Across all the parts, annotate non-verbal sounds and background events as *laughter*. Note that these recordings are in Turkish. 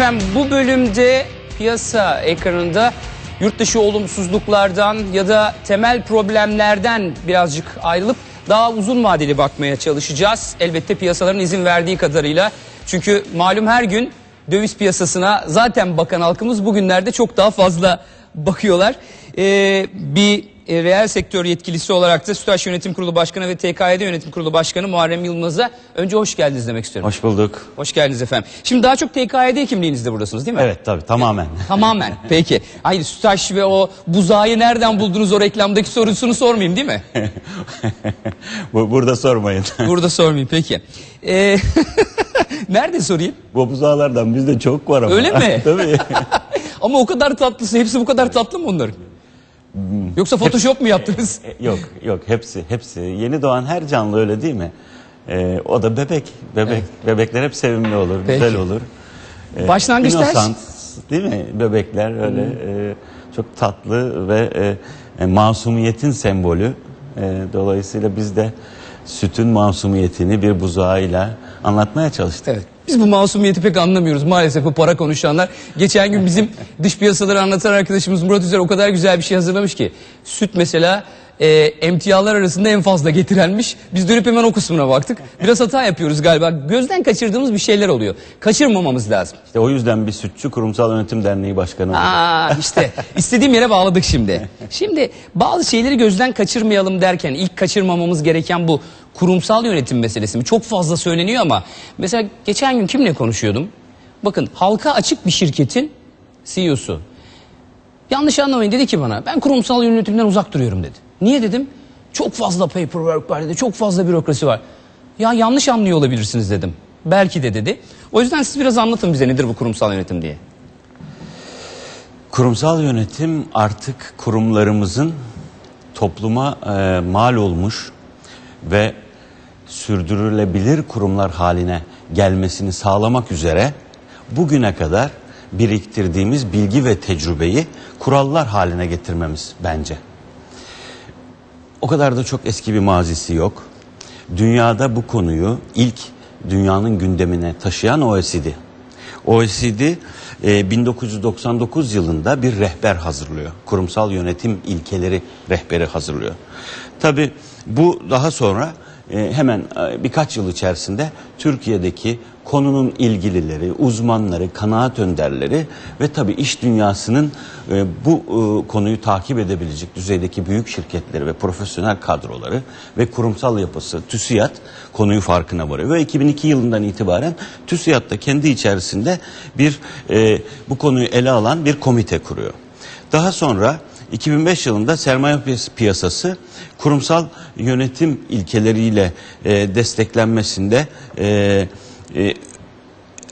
Efendim bu bölümde piyasa ekranında yurt dışı olumsuzluklardan ya da temel problemlerden birazcık ayrılıp daha uzun vadeli bakmaya çalışacağız. Elbette piyasaların izin verdiği kadarıyla. Çünkü malum her gün döviz piyasasına zaten bakan halkımız bugünlerde çok daha fazla bakıyorlar. Ee, bir e, reel sektör yetkilisi olarak da Sütaş Yönetim Kurulu Başkanı ve TKYD Yönetim Kurulu Başkanı Muharrem Yılmaz'a önce hoş geldiniz demek istiyorum. Hoş bulduk. Hoş geldiniz efendim. Şimdi daha çok TKYD kimliğinizde buradasınız değil mi? Evet tabii tamamen. Tamamen. Peki. Hayır Sütaş ve o buzağı nereden buldunuz o reklamdaki sorusunu sormayayım değil mi? *laughs* Bu- Burada sormayın. *laughs* Burada sormayayım peki. Ee, *laughs* nerede sorayım? Bu buzağlardan bizde çok var ama. Öyle mi? tabii. Ama o kadar tatlısı. Hepsi bu kadar tatlı mı onların? Yoksa Photoshop mu yaptınız? E, yok yok hepsi hepsi. Yeni doğan her canlı öyle değil mi? Ee, o da bebek. Bebek. Bebekler hep sevimli olur, Peki. güzel olur. Ee, Başlangıçta her- innocent, değil mi? Bebekler öyle e, çok tatlı ve e, e, masumiyetin sembolü. E, dolayısıyla biz de sütün masumiyetini bir buzağıyla anlatmaya çalıştık. Evet. Biz bu masumiyeti pek anlamıyoruz maalesef bu para konuşanlar. Geçen gün bizim dış piyasaları anlatan arkadaşımız Murat Üzer o kadar güzel bir şey hazırlamış ki. Süt mesela e, emtialar arasında en fazla getirenmiş. Biz dönüp hemen o kısmına baktık. Biraz hata yapıyoruz galiba. Gözden kaçırdığımız bir şeyler oluyor. Kaçırmamamız lazım. İşte o yüzden bir sütçü kurumsal yönetim derneği başkanı. Aa işte istediğim yere bağladık şimdi. Şimdi bazı şeyleri gözden kaçırmayalım derken ilk kaçırmamamız gereken bu kurumsal yönetim meselesi mi? Çok fazla söyleniyor ama mesela geçen gün kimle konuşuyordum? Bakın halka açık bir şirketin CEO'su. Yanlış anlamayın dedi ki bana ben kurumsal yönetimden uzak duruyorum dedi. Niye dedim? Çok fazla paperwork var dedi. Çok fazla bürokrasi var. Ya yanlış anlıyor olabilirsiniz dedim. Belki de dedi. O yüzden siz biraz anlatın bize nedir bu kurumsal yönetim diye. Kurumsal yönetim artık kurumlarımızın topluma e, mal olmuş ve sürdürülebilir kurumlar haline gelmesini sağlamak üzere bugüne kadar biriktirdiğimiz bilgi ve tecrübeyi kurallar haline getirmemiz bence. O kadar da çok eski bir mazisi yok. Dünyada bu konuyu ilk dünyanın gündemine taşıyan OECD. OECD e, 1999 yılında bir rehber hazırlıyor. Kurumsal yönetim ilkeleri rehberi hazırlıyor. Tabi bu daha sonra e, hemen e, birkaç yıl içerisinde Türkiye'deki konunun ilgilileri, uzmanları, kanaat önderleri ve tabii iş dünyasının e, bu e, konuyu takip edebilecek düzeydeki büyük şirketleri ve profesyonel kadroları ve kurumsal yapısı TÜSİAD konuyu farkına varıyor. Ve 2002 yılından itibaren TÜSİAD da kendi içerisinde bir e, bu konuyu ele alan bir komite kuruyor. Daha sonra 2005 yılında sermaye piyas- piyasası kurumsal yönetim ilkeleriyle desteklenmesinde e, e,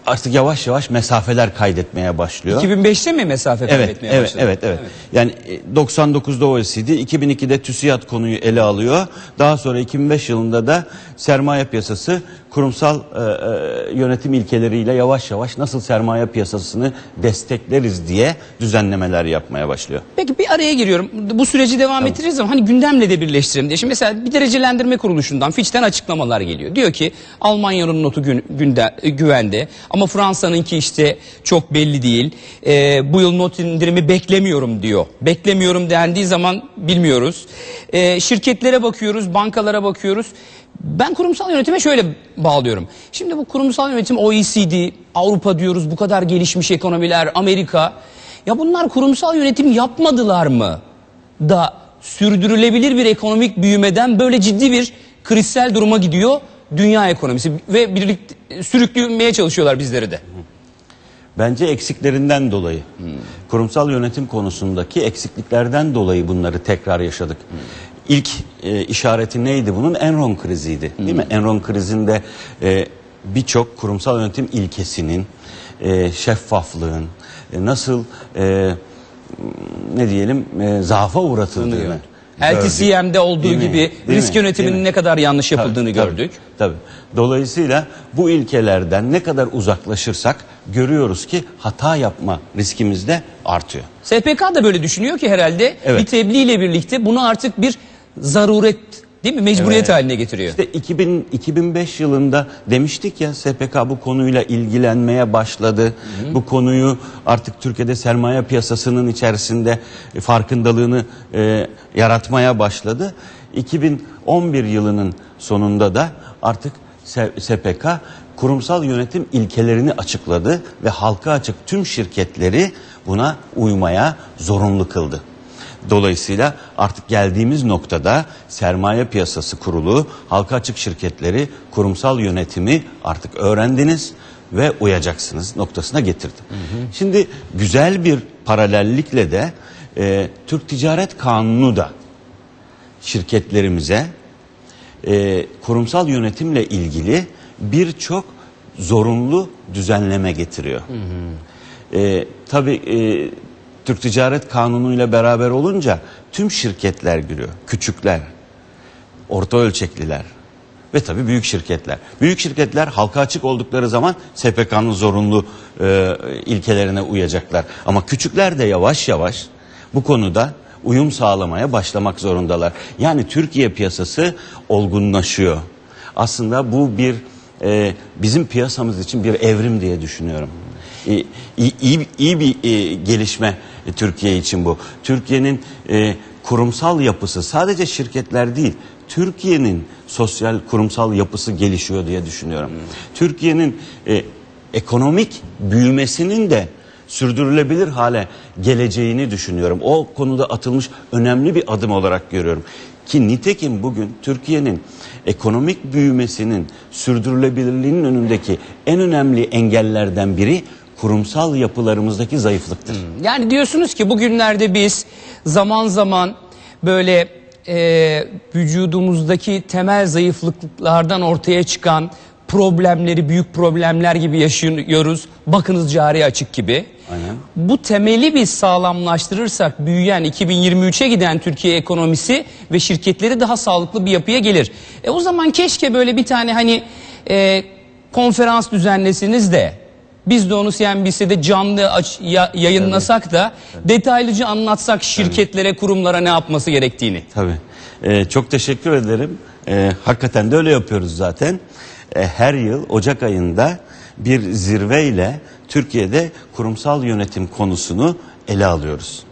artık yavaş yavaş mesafeler kaydetmeye başlıyor. 2005'te mi mesafe Evet, kaybetmeye evet, başladı? evet, evet. Yani e, 99'da OECD, 2002'de TÜSİAD konuyu ele alıyor. Daha sonra 2005 yılında da sermaye piyasası kurumsal e, e, yönetim ilkeleriyle yavaş yavaş nasıl sermaye piyasasını destekleriz diye düzenlemeler yapmaya başlıyor. Peki bir araya giriyorum. Bu süreci devam ettireceğiz ama hani gündemle de birleştirelim diye. Şimdi mesela bir derecelendirme kuruluşundan Fitch'ten açıklamalar geliyor. Diyor ki Almanya'nın notu gün, günde, e, güvende ama Fransa'nınki işte çok belli değil. Ee, bu yıl not indirimi beklemiyorum diyor. Beklemiyorum dendiği zaman bilmiyoruz. Ee, şirketlere bakıyoruz, bankalara bakıyoruz. Ben kurumsal yönetime şöyle bağlıyorum. Şimdi bu kurumsal yönetim OECD, Avrupa diyoruz bu kadar gelişmiş ekonomiler, Amerika. Ya bunlar kurumsal yönetim yapmadılar mı? Da sürdürülebilir bir ekonomik büyümeden böyle ciddi bir krizsel duruma gidiyor dünya ekonomisi ve birlikte sürüklemeye çalışıyorlar bizleri de. Bence eksiklerinden dolayı. Kurumsal yönetim konusundaki eksikliklerden dolayı bunları tekrar yaşadık. İlk e, işareti neydi bunun? Enron kriziydi. Değil mi? Enron krizinde e, birçok kurumsal yönetim ilkesinin, e, şeffaflığın, e, nasıl e, ne diyelim e, zaafa uğratıldığını. LTCM'de olduğu Değil mi? gibi Değil risk mi? yönetiminin Değil mi? ne kadar yanlış yapıldığını tabii, gördük. Tabii. Dolayısıyla bu ilkelerden ne kadar uzaklaşırsak görüyoruz ki hata yapma riskimiz de artıyor. SPK da böyle düşünüyor ki herhalde Evet. bir tebliğ ile birlikte bunu artık bir zaruret Değil mi? Mecburiyet Evet. haline getiriyor. İşte 2000, 2005 yılında demiştik ya SPK bu konuyla ilgilenmeye başladı. Bu konuyu artık Türkiye'de sermaye piyasasının içerisinde e, farkındalığını e, yaratmaya başladı. 2011 yılının sonunda da artık S- SPK kurumsal yönetim ilkelerini açıkladı ve halka açık tüm şirketleri buna uymaya zorunlu kıldı. Dolayısıyla artık geldiğimiz noktada sermaye piyasası kurulu, halka açık şirketleri, kurumsal yönetimi artık öğrendiniz ve uyacaksınız noktasına getirdi. Şimdi güzel bir paralellikle de e, Türk Ticaret Kanunu da şirketlerimize e, kurumsal yönetimle ilgili birçok zorunlu düzenleme getiriyor. E, tabii e, Türk Ticaret Kanunu ile beraber olunca tüm şirketler giriyor. Küçükler, orta ölçekliler ve tabii büyük şirketler. Büyük şirketler halka açık oldukları zaman SPK'nın zorunlu e, ilkelerine uyacaklar. Ama küçükler de yavaş yavaş bu konuda uyum sağlamaya başlamak zorundalar. Yani Türkiye piyasası olgunlaşıyor. Aslında bu bir e, bizim piyasamız için bir evrim diye düşünüyorum. E, iyi, iyi, iyi bir e, gelişme e, Türkiye için bu. Türkiye'nin e, kurumsal yapısı sadece şirketler değil, Türkiye'nin sosyal kurumsal yapısı gelişiyor diye düşünüyorum. Türkiye'nin e, ekonomik büyümesinin de sürdürülebilir hale geleceğini düşünüyorum. O konuda atılmış önemli bir adım olarak görüyorum. Ki nitekim bugün Türkiye'nin ekonomik büyümesinin sürdürülebilirliğinin önündeki en önemli engellerden biri kurumsal yapılarımızdaki zayıflıktır. Yani diyorsunuz ki bugünlerde biz zaman zaman böyle e, vücudumuzdaki temel zayıflıklardan ortaya çıkan problemleri büyük problemler gibi yaşıyoruz. Bakınız cari açık gibi. Aynen. Bu temeli biz sağlamlaştırırsak büyüyen 2023'e giden Türkiye ekonomisi ve şirketleri daha sağlıklı bir yapıya gelir. E o zaman keşke böyle bir tane hani e, konferans düzenlesiniz de biz de onu CNBC'de canlı aç, ya- yayınlasak da detaylıca anlatsak şirketlere, kurumlara ne yapması gerektiğini. Tabii. Ee, çok teşekkür ederim. Ee, hakikaten de öyle yapıyoruz zaten. Ee, her yıl Ocak ayında bir zirveyle Türkiye'de kurumsal yönetim konusunu ele alıyoruz.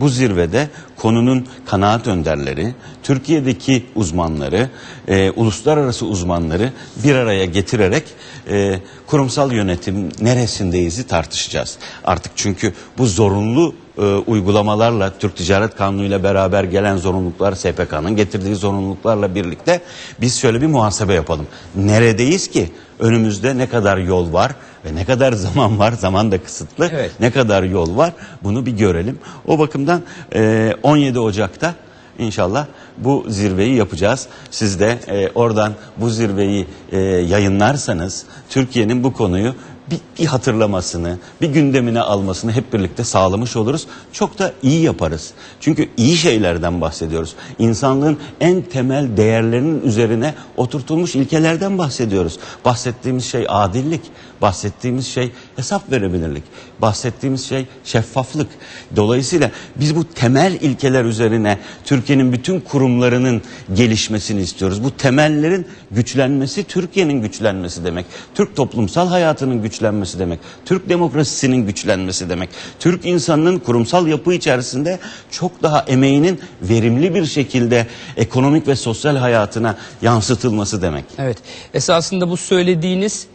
Bu zirvede konunun kanaat önderleri, Türkiye'deki uzmanları, e, uluslararası uzmanları bir araya getirerek e, kurumsal yönetim neresindeyiz'i tartışacağız. Artık çünkü bu zorunlu e, uygulamalarla Türk Ticaret Kanunu ile beraber gelen zorunluluklar SPK'nın getirdiği zorunluluklarla birlikte biz şöyle bir muhasebe yapalım. Neredeyiz ki? Önümüzde ne kadar yol var ve ne kadar zaman var? Zaman da kısıtlı. Evet. Ne kadar yol var? Bunu bir görelim. O bakımdan e, 17 Ocak'ta İnşallah bu zirveyi yapacağız. Siz de e, oradan bu zirveyi e, yayınlarsanız Türkiye'nin bu konuyu bir, bir hatırlamasını, bir gündemine almasını hep birlikte sağlamış oluruz. Çok da iyi yaparız. Çünkü iyi şeylerden bahsediyoruz. İnsanlığın en temel değerlerinin üzerine oturtulmuş ilkelerden bahsediyoruz. Bahsettiğimiz şey adillik, bahsettiğimiz şey hesap verebilirlik, bahsettiğimiz şey şeffaflık. Dolayısıyla biz bu temel ilkeler üzerine Türkiye'nin bütün kurumlarının gelişmesini istiyoruz. Bu temellerin güçlenmesi Türkiye'nin güçlenmesi demek. Türk toplumsal hayatının güçlenmesi demek. Türk demokrasisinin güçlenmesi demek. Türk insanının kurumsal yapı içerisinde çok daha emeğinin verimli bir şekilde ekonomik ve sosyal hayatına yansıtılması demek. Evet. Esasında bu söylediğiniz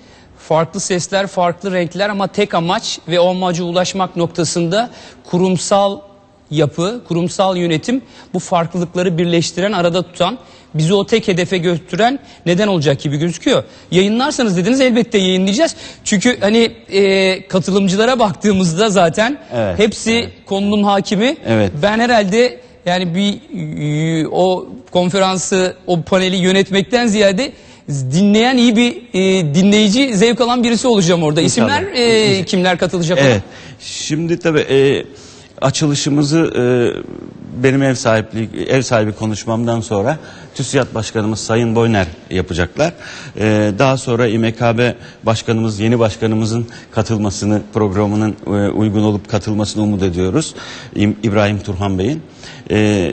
farklı sesler, farklı renkler ama tek amaç ve o amaca ulaşmak noktasında kurumsal yapı, kurumsal yönetim bu farklılıkları birleştiren, arada tutan, bizi o tek hedefe götüren neden olacak gibi gözüküyor. Yayınlarsanız dediniz elbette yayınlayacağız. Çünkü hani e, katılımcılara baktığımızda zaten Evet, hepsi konunun hakimi. Evet. Ben herhalde yani bir e, o konferansı, o paneli yönetmekten ziyade dinleyen iyi bir e, dinleyici, zevk alan birisi olacağım orada. İsimler e, kimler katılacak? ona? Evet. Şimdi tabii e, açılışımızı e, benim ev sahipliği ev sahibi konuşmamdan sonra TÜSİAD Başkanımız Sayın Boyner yapacaklar. Ee, daha sonra İMKB Başkanımız yeni başkanımızın katılmasını programının e, uygun olup katılmasını umut ediyoruz. İm- İbrahim Turhan Bey'in.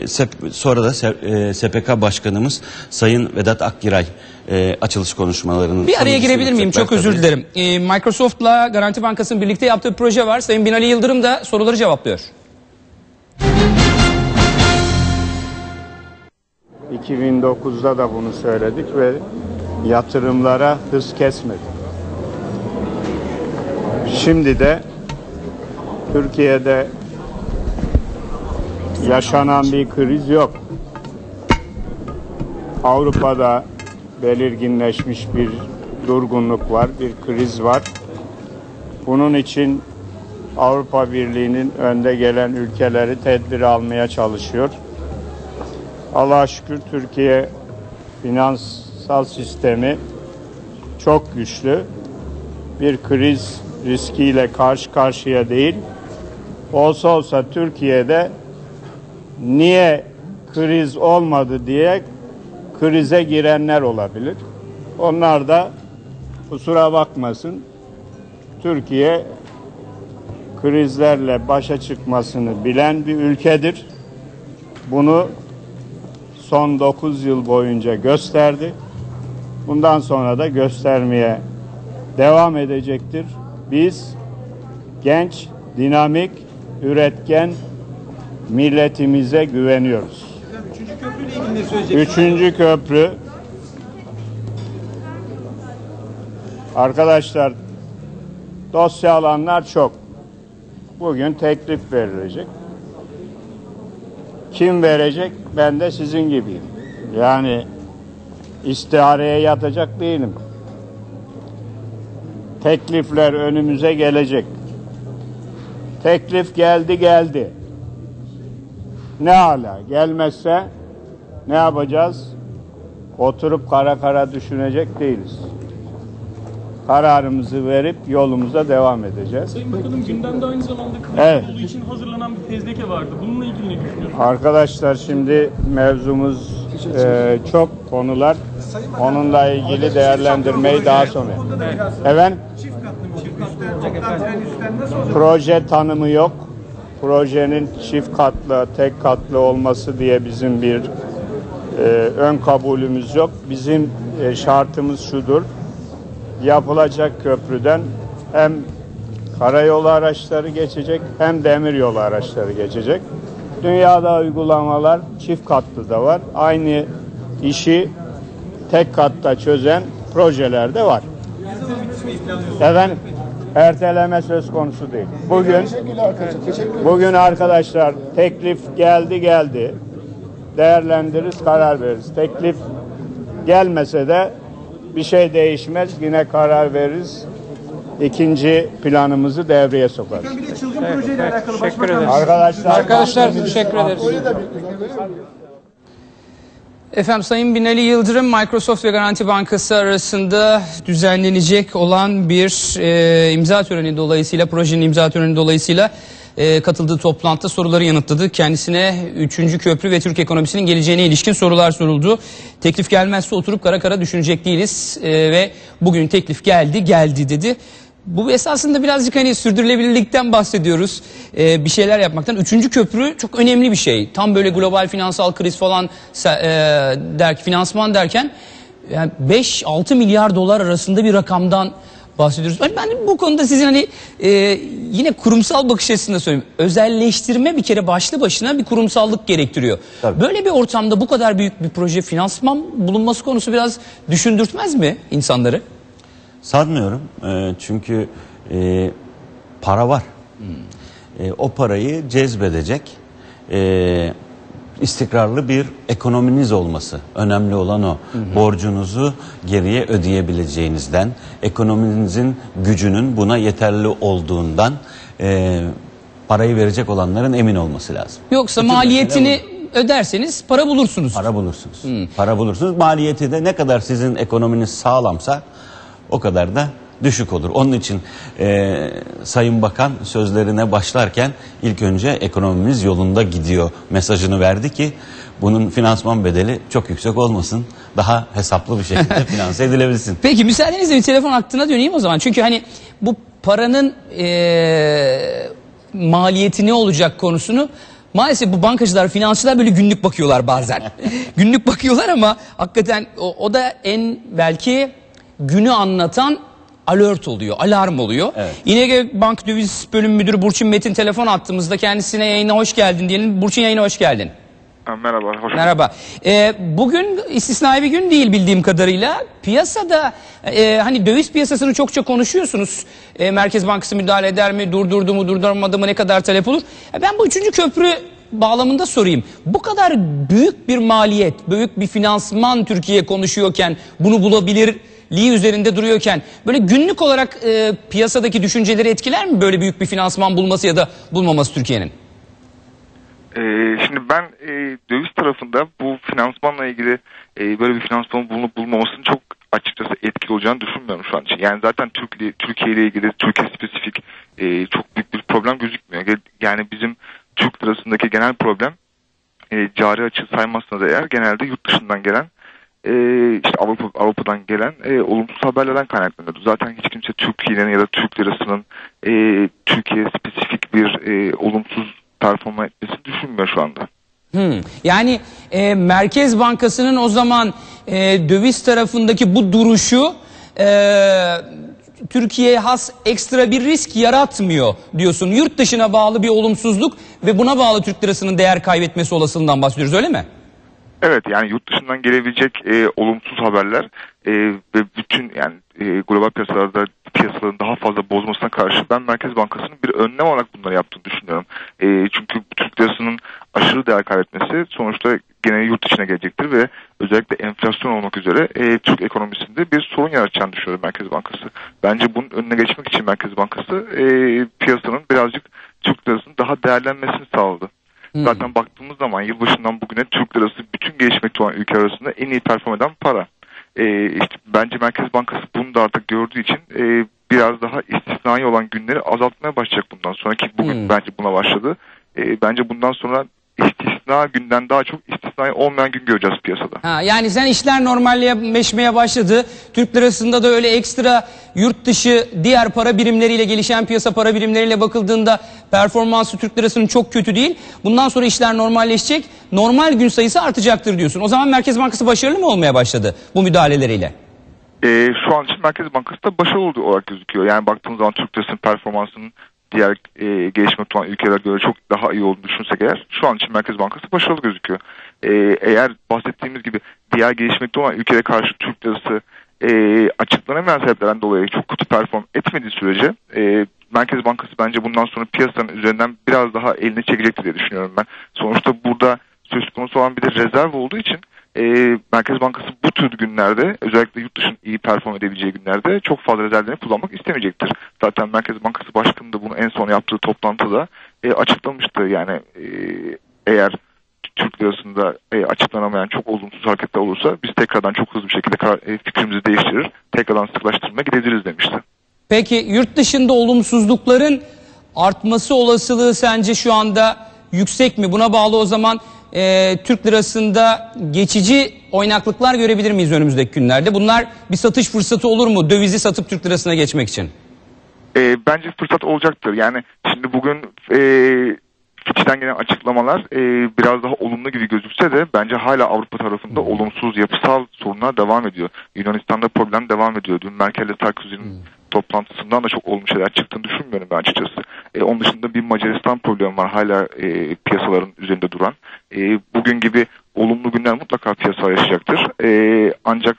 Sep- sonra da se- e, SPK Başkanımız Sayın Vedat Akgiray e, açılış konuşmalarını Bir araya girebilir miyim? Çok özür tabii. dilerim. Ee, Microsoft'la Garanti Bankası'nın birlikte yaptığı bir proje var. Sayın Binali Yıldırım da soruları cevaplıyor. 2009'da da bunu söyledik ve yatırımlara hız kesmedi. Şimdi de Türkiye'de yaşanan bir kriz yok. Avrupa'da belirginleşmiş bir durgunluk var, bir kriz var. Bunun için Avrupa Birliği'nin önde gelen ülkeleri tedbir almaya çalışıyor. Allah'a şükür Türkiye finansal sistemi çok güçlü. Bir kriz riskiyle karşı karşıya değil. Olsa olsa Türkiye'de niye kriz olmadı diye krize girenler olabilir. Onlar da kusura bakmasın Türkiye krizlerle başa çıkmasını bilen bir ülkedir. Bunu son 9 yıl boyunca gösterdi. Bundan sonra da göstermeye devam edecektir. Biz genç, dinamik, üretken milletimize güveniyoruz. Ne söyleyeceksiniz? Üçüncü köprü Arkadaşlar dosya alanlar çok. Bugün teklif verilecek. Kim verecek? Ben de sizin gibiyim. Yani istihareye yatacak değilim. Teklifler önümüze gelecek. Teklif geldi geldi. Ne hala gelmezse ne yapacağız? Oturup kara kara düşünecek değiliz. Kararımızı verip yolumuza devam edeceğiz. Sayın Bakanım gündemde aynı zamanda kriz Evet. olduğu için hazırlanan bir fezleke vardı. Bununla ilgili ne düşünüyorsunuz? Arkadaşlar şimdi mevzumuz e, çok konular. Onunla ilgili değerlendirmeyi daha sonra. Efendim? Proje tanımı yok. Projenin çift katlı, tek katlı olması diye bizim bir e, ön kabulümüz yok. Bizim e, şartımız şudur. Yapılacak köprüden hem karayolu araçları geçecek hem demiryolu araçları geçecek. Dünyada uygulamalar çift katlı da var. Aynı işi tek katta çözen projeler de var. Efendim erteleme söz konusu değil. Bugün bugün arkadaşlar teklif geldi geldi. Değerlendiririz, karar veririz. Teklif gelmese de bir şey değişmez. Yine karar veririz. İkinci planımızı devreye sokarız. Bir de çılgın projeyle alakalı başbakan Arkadaşlar Arkadaşlar teşekkür ederiz. Efendim Sayın Binali Yıldırım Microsoft ve Garanti Bankası arasında düzenlenecek olan bir e, imza töreni dolayısıyla projenin imza töreni dolayısıyla e, katıldığı toplantıda soruları yanıtladı. Kendisine 3. köprü ve Türk ekonomisinin geleceğine ilişkin sorular soruldu. Teklif gelmezse oturup kara kara düşünecek değiliz e, ve bugün teklif geldi geldi dedi. Bu esasında birazcık hani sürdürülebilirlikten bahsediyoruz. Ee, bir şeyler yapmaktan. Üçüncü köprü çok önemli bir şey. Tam böyle global finansal kriz falan e, der, finansman derken yani 5-6 milyar dolar arasında bir rakamdan bahsediyoruz. Ben, ben bu konuda sizin hani e, yine kurumsal bakış açısında söyleyeyim. Özelleştirme bir kere başlı başına bir kurumsallık gerektiriyor. Tabii. Böyle bir ortamda bu kadar büyük bir proje finansman bulunması konusu biraz düşündürtmez mi insanları? Sanmıyorum. Ee, çünkü e, para var. E, o parayı cezbedecek e, istikrarlı bir ekonominiz olması. Önemli olan o. Borcunuzu geriye ödeyebileceğinizden, ekonominizin gücünün buna yeterli olduğundan e, parayı verecek olanların emin olması lazım. Yoksa Bütün maliyetini öderseniz para bulursunuz. Para bulursunuz. Para bulursunuz. Maliyeti de ne kadar sizin ekonominiz sağlamsa o kadar da düşük olur. Onun için e, Sayın Bakan sözlerine başlarken ilk önce ekonomimiz yolunda gidiyor mesajını verdi ki bunun finansman bedeli çok yüksek olmasın. Daha hesaplı bir şekilde *laughs* finanse edilebilsin. Peki müsaadenizle bir telefon hattına döneyim o zaman. Çünkü hani bu paranın eee, maliyeti ne olacak konusunu maalesef bu bankacılar, finansçılar böyle günlük bakıyorlar bazen. *laughs* günlük bakıyorlar ama hakikaten o, o da en belki günü anlatan alert oluyor, alarm oluyor. Evet. İnege Bank Döviz Bölüm Müdürü Burçin Metin telefon attığımızda kendisine yayına hoş geldin diyelim. Burçin yayına hoş geldin. Ha, Merhaba, hoş Merhaba. Ee, bugün istisnai bir gün değil bildiğim kadarıyla. Piyasada e, hani döviz piyasasını çokça konuşuyorsunuz. E, Merkez Bankası müdahale eder mi, durdurdu mu, durdurmadı mı, ne kadar talep olur? E, ben bu üçüncü köprü bağlamında sorayım. Bu kadar büyük bir maliyet, büyük bir finansman Türkiye konuşuyorken, bunu bulabilirliği üzerinde duruyorken, böyle günlük olarak e, piyasadaki düşünceleri etkiler mi böyle büyük bir finansman bulması ya da bulmaması Türkiye'nin? Ee, şimdi ben e, döviz tarafında bu finansmanla ilgili e, böyle bir finansman bulunup bulmamasının çok açıkçası etkili olacağını düşünmüyorum şu an için. Yani zaten Türkiye, Türkiye ile ilgili Türkiye spesifik e, çok büyük bir problem gözükmüyor. Yani bizim Türk lirasındaki genel problem e, cari açı saymazsanız eğer genelde yurt dışından gelen e, işte Avrupa Avrupa'dan gelen e, olumsuz haberlerden kaynaklanıyordu. Zaten hiç kimse Türkiye'nin ya da Türk lirasının e, Türkiye spesifik bir e, olumsuz performa etmesini düşünmüyor şu anda. Hmm. Yani e, Merkez Bankası'nın o zaman e, döviz tarafındaki bu duruşu e, Türkiye'ye has ekstra bir risk yaratmıyor diyorsun. Yurt dışına bağlı bir olumsuzluk ve buna bağlı Türk lirasının değer kaybetmesi olasılığından bahsediyoruz öyle mi? Evet yani yurt dışından gelebilecek e, olumsuz haberler e, ve bütün yani e, global piyasalarda piyasaların daha fazla bozmasına karşı ben Merkez Bankası'nın bir önlem olarak bunları yaptığını düşünüyorum. E, çünkü Türk lirasının aşırı değer kaybetmesi sonuçta gene yurt içine gelecektir ve özellikle enflasyon olmak üzere e, Türk ekonomisinde bir sorun yaratacağını düşünüyorum Merkez Bankası. Bence bunun önüne geçmek için Merkez Bankası e, piyasanın birazcık Türk lirasının daha değerlenmesini sağladı. Zaten baktığımız zaman yılbaşından bugüne Türk lirası bütün gelişmekte olan ülke arasında en iyi perform eden para. Ee, işte bence Merkez Bankası bunu da artık gördüğü için e, biraz daha istisnai olan günleri azaltmaya başlayacak bundan sonra ki bugün bence buna başladı. E, bence bundan sonra istisna günden daha çok istisnai olmayan gün göreceğiz piyasada. Ha, yani sen işler normalleşmeye başladı. Türk lirasında da öyle ekstra yurt dışı diğer para birimleriyle gelişen piyasa para birimleriyle bakıldığında performansı Türk lirasının çok kötü değil. Bundan sonra işler normalleşecek. Normal gün sayısı artacaktır diyorsun. O zaman Merkez Bankası başarılı mı olmaya başladı bu müdahaleleriyle? E, şu an için Merkez Bankası da başarılı olarak gözüküyor. Yani baktığımız zaman Türk lirasının performansının diğer e, gelişmekte olan ülkelere göre çok daha iyi olduğunu düşünsek eğer şu an için Merkez Bankası başarılı gözüküyor. E, eğer bahsettiğimiz gibi diğer gelişmekte olan ülkelere karşı Türk lirası e, açıklanamayan sebeplerden dolayı çok kötü perform etmediği sürece e, Merkez Bankası bence bundan sonra piyasanın üzerinden biraz daha elini çekecektir diye düşünüyorum ben. Sonuçta burada söz konusu olan bir de rezerv olduğu için e, Merkez Bankası bu tür günlerde özellikle yurt dışının iyi perform edebileceği günlerde çok fazla rezervlerini kullanmak istemeyecektir. Zaten Merkez Bankası Başkanı da bunu en son yaptığı toplantıda e, açıklamıştı. Yani e, eğer Türk lirasında e, açıklanamayan çok olumsuz hareketler olursa biz tekrardan çok hızlı bir şekilde karar, e, fikrimizi değiştirir, tekrardan sıklaştırmaya gidebiliriz demişti. Peki yurt dışında olumsuzlukların artması olasılığı sence şu anda yüksek mi? Buna bağlı o zaman e, Türk lirasında geçici oynaklıklar görebilir miyiz önümüzdeki günlerde? Bunlar bir satış fırsatı olur mu dövizi satıp Türk lirasına geçmek için? E, bence fırsat olacaktır. Yani şimdi bugün e, Fitch'ten gelen açıklamalar e, biraz daha olumlu gibi gözükse de bence hala Avrupa tarafında olumsuz yapısal sorunlar devam ediyor. Yunanistan'da problem devam ediyor. Dün Merkel ile Sarkozy'nin toplantısından da çok olumlu şeyler çıktığını düşünmüyorum ben açıkçası. E, onun dışında bir Macaristan problemi var hala e, piyasaların üzerinde duran. E, bugün gibi olumlu günler mutlaka piyasa yaşayacaktır. E, ancak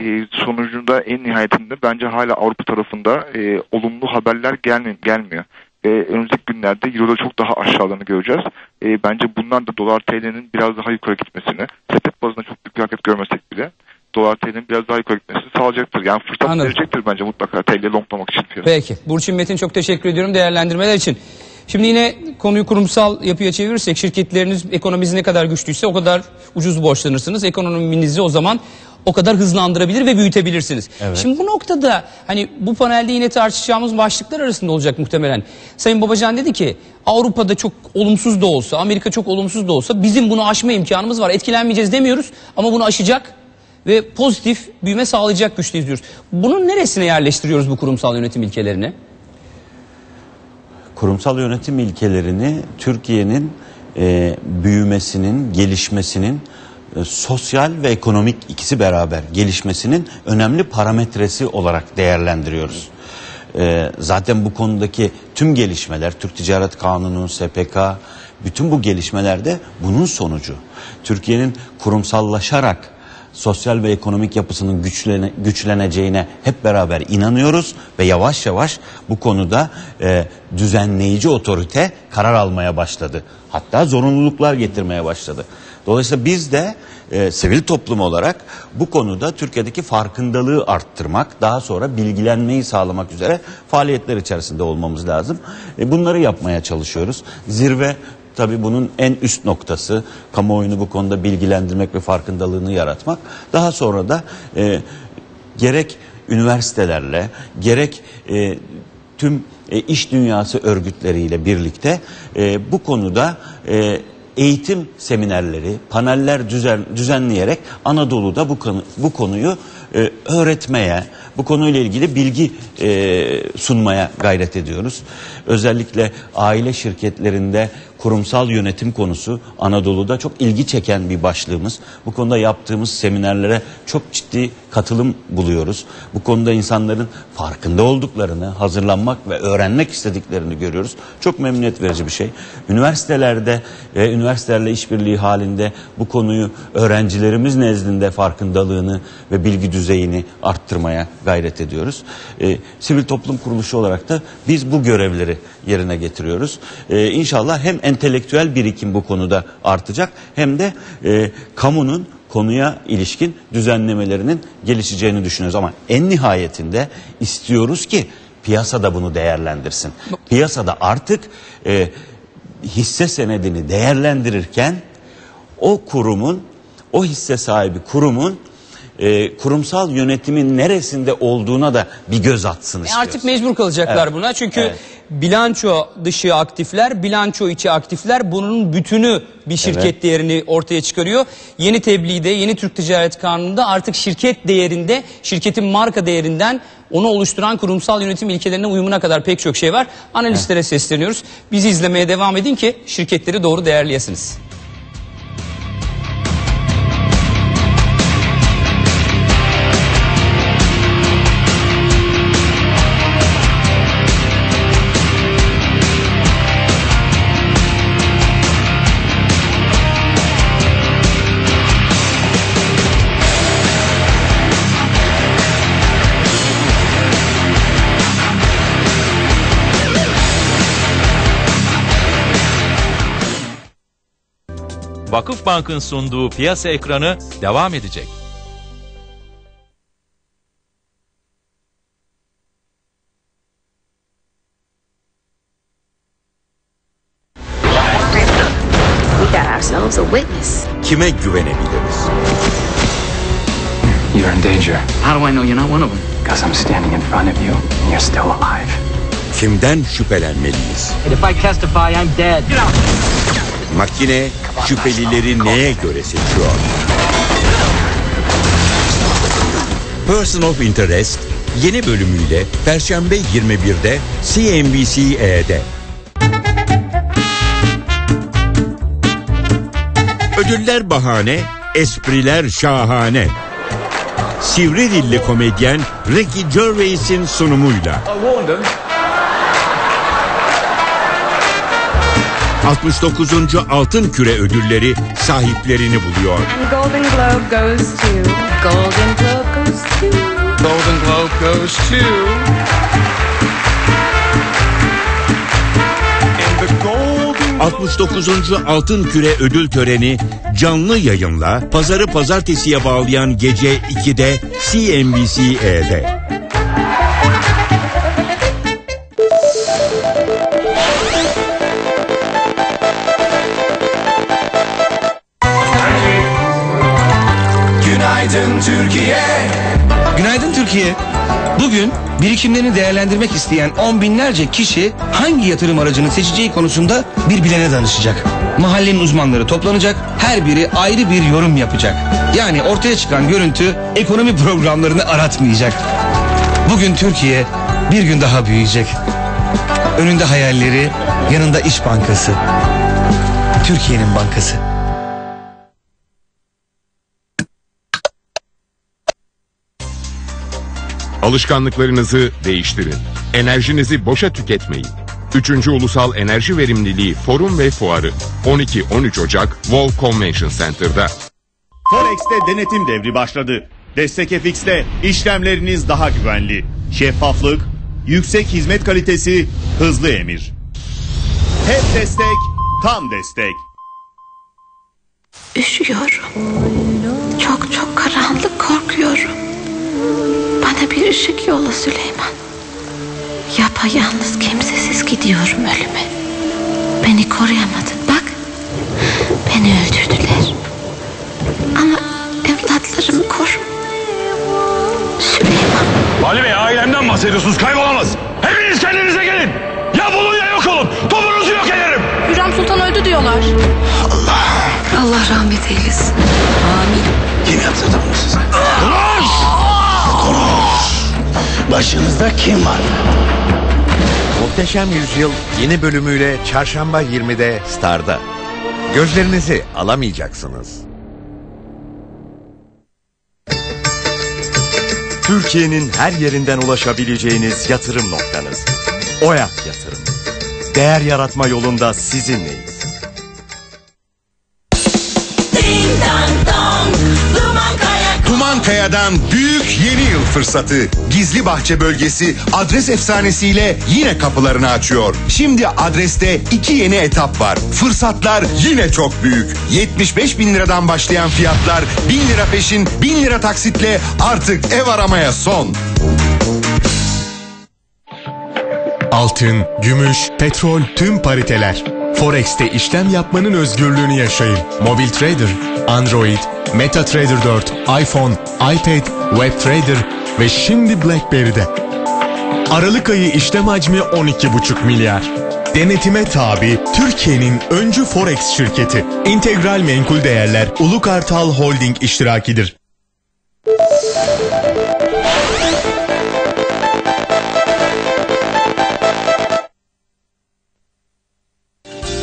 e, sonucunda en nihayetinde bence hala Avrupa tarafında e, olumlu haberler gelmi gelmiyor. Ve önümüzdeki günlerde Euro'da çok daha aşağılarını göreceğiz. E, bence bundan da dolar TL'nin biraz daha yukarı gitmesini, sepet bazında çok büyük bir hareket görmesek bile dolar TL'nin biraz daha yukarı gitmesini sağlayacaktır. Yani fırsat Anladım. verecektir bence mutlaka TL longlamak için piyasa. Peki. Burçin Metin çok teşekkür ediyorum değerlendirmeler için. Şimdi yine konuyu kurumsal yapıya çevirirsek şirketleriniz ekonominiz ne kadar güçlüyse o kadar ucuz borçlanırsınız. Ekonominizi o zaman o kadar hızlandırabilir ve büyütebilirsiniz. Evet. Şimdi bu noktada hani bu panelde yine tartışacağımız başlıklar arasında olacak muhtemelen. Sayın Babacan dedi ki Avrupa'da çok olumsuz da olsa, Amerika çok olumsuz da olsa bizim bunu aşma imkanımız var. Etkilenmeyeceğiz demiyoruz ama bunu aşacak ve pozitif büyüme sağlayacak güçteyiz diyoruz. Bunun neresine yerleştiriyoruz bu kurumsal yönetim ilkelerini? kurumsal yönetim ilkelerini Türkiye'nin e, büyümesinin, gelişmesinin e, sosyal ve ekonomik ikisi beraber gelişmesinin önemli parametresi olarak değerlendiriyoruz. E, zaten bu konudaki tüm gelişmeler, Türk Ticaret Kanunu, SPK, bütün bu gelişmelerde bunun sonucu. Türkiye'nin kurumsallaşarak sosyal ve ekonomik yapısının güçlene, güçleneceğine hep beraber inanıyoruz ve yavaş yavaş bu konuda e, düzenleyici otorite karar almaya başladı. Hatta zorunluluklar getirmeye başladı. Dolayısıyla biz de e, sivil toplum olarak bu konuda Türkiye'deki farkındalığı arttırmak, daha sonra bilgilenmeyi sağlamak üzere faaliyetler içerisinde olmamız lazım. E, bunları yapmaya çalışıyoruz. Zirve Tabii bunun en üst noktası kamuoyunu bu konuda bilgilendirmek ve farkındalığını yaratmak. Daha sonra da e, gerek üniversitelerle gerek e, tüm e, iş dünyası örgütleriyle birlikte e, bu konuda e, eğitim seminerleri, paneller düzen, düzenleyerek Anadolu'da bu konu, bu konuyu e, öğretmeye, bu konuyla ilgili bilgi e, sunmaya gayret ediyoruz. Özellikle aile şirketlerinde kurumsal yönetim konusu Anadolu'da çok ilgi çeken bir başlığımız. Bu konuda yaptığımız seminerlere çok ciddi katılım buluyoruz. Bu konuda insanların farkında olduklarını, hazırlanmak ve öğrenmek istediklerini görüyoruz. Çok memnuniyet verici bir şey. Üniversitelerde ve üniversitelerle işbirliği halinde bu konuyu öğrencilerimiz nezdinde farkındalığını ve bilgi düzeyini arttırmaya gayret ediyoruz. Ee, sivil toplum kuruluşu olarak da biz bu görevleri yerine getiriyoruz. Ee, inşallah hem entelektüel birikim bu konuda artacak hem de e, kamunun konuya ilişkin düzenlemelerinin gelişeceğini düşünüyoruz. Ama en nihayetinde istiyoruz ki piyasada bunu değerlendirsin. Piyasada artık e, hisse senedini değerlendirirken o kurumun, o hisse sahibi kurumun e, kurumsal yönetimin neresinde olduğuna da bir göz atsın E istiyoruz. artık mecbur kalacaklar Evet. buna. Çünkü Evet. Bilanço dışı aktifler, bilanço içi aktifler bunun bütünü bir şirket Evet. değerini ortaya çıkarıyor. Yeni tebliğde, yeni Türk Ticaret Kanunu'nda artık şirket değerinde, şirketin marka değerinden onu oluşturan kurumsal yönetim ilkelerine uyumuna kadar pek çok şey var. Analistlere sesleniyoruz. Bizi izlemeye devam edin ki şirketleri doğru değerleyesiniz. Vakıfbank'ın sunduğu piyasa ekranı devam edecek. Kime güvenebiliriz? You're in danger How do I know you're not one of them? because I'm standing in front of you and you're still alive. Kimden şüphelenmeliyiz? If I testify, I'm dead. Makine şüphelileri neye göre seçiyor? Person of Interest yeni bölümüyle Perşembe 21'de CNBC-E'de. Ödüller bahane, espriler şahane. Sivri dilli komedyen Ricky Gervais'in sunumuyla. 69. Altın Küre ödülleri sahiplerini buluyor. Golden Globe goes to. Golden Globe goes to. Golden Globe goes to. And the Golden 69. Altın Küre ödül töreni canlı yayınla pazarı pazartesiye bağlayan gece 2'de CNBC-E'de. Bugün birikimlerini değerlendirmek isteyen on binlerce kişi hangi yatırım aracını seçeceği konusunda bir bilene danışacak. Mahallenin uzmanları toplanacak, her biri ayrı bir yorum yapacak. Yani ortaya çıkan görüntü ekonomi *laughs* programlarını aratmayacak. Bugün Türkiye bir gün daha büyüyecek. Önünde hayalleri, yanında İş Bankası. Türkiye'nin bankası. Alışkanlıklarınızı değiştirin. Enerjinizi boşa tüketmeyin. 3. Ulusal Enerji Verimliliği Forum ve Fuarı 12-13 Ocak Wall Convention Center'da. Forex'te denetim devri başladı. Destek FX'te işlemleriniz daha güvenli. Şeffaflık, yüksek hizmet kalitesi, hızlı emir. Hep destek, tam destek. Üşüyorum. Çok çok karanlık korkuyorum. Bana bir ışık yolla Süleyman. Yapayalnız kimsesiz gidiyorum ölüme. Beni koruyamadın bak. Beni öldürdüler. Ama evlatlarımı koru. Süleyman. Vali Bey ailemden bahsediyorsunuz kaybolamaz. Hepiniz kendinize gelin. Ya bulun ya yok olun. Topunuzu yok ederim. Hürrem Sultan öldü diyorlar. Allah rahmet eylesin. Amin. Kim yaptırdı bunu size? Konuş! Başınızda kim var? Muhteşem Yüzyıl yeni bölümüyle çarşamba 20'de Star'da. Gözlerinizi alamayacaksınız. Türkiye'nin her yerinden ulaşabileceğiniz yatırım noktanız. Oyak Yatırım. Değer yaratma yolunda sizinleyiz. Dumankaya'dan büyük yeni yıl fırsatı. Gizli Bahçe bölgesi adres efsanesiyle yine kapılarını açıyor. Şimdi adreste iki yeni etap var. Fırsatlar yine çok büyük. 75 bin liradan başlayan fiyatlar 1000 lira peşin 1000 lira taksitle artık ev aramaya son. Altın, gümüş, petrol, tüm pariteler. Forex'te işlem yapmanın özgürlüğünü yaşayın. Mobil Trader, Android, MetaTrader 4, iPhone, iPad, WebTrader ve şimdi BlackBerry'de. Aralık ayı işlem hacmi 12,5 milyar. Denetime tabi Türkiye'nin öncü Forex şirketi. İntegral Menkul Değerler Ulu Kartal Holding iştirakidir.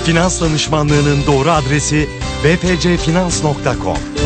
Finans danışmanlığının doğru adresi bpcfinans.com.